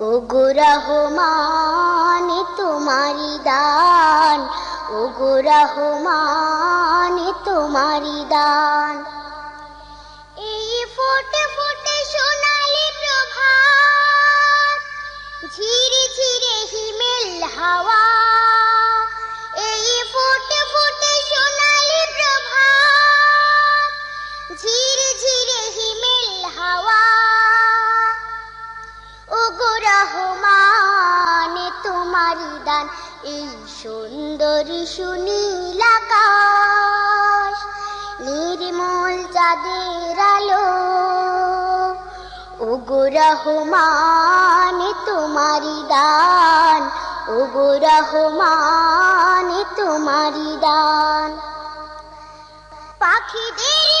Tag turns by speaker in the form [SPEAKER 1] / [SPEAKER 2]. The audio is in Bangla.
[SPEAKER 1] ওগো রহমান তোমারি দান, ও রহমান তোমারি দান। এই ফোটে ফোটে সোনালি প্রভাত ঝিরে ঝিরে হিমেল হাওয়া দান এই সুন্দরী সুনীল আকাশ, নির্মল চাঁদের আলো। ওগো রহমান তোমারি দান। ওগো রহমান তোমারি দান। পাখিদের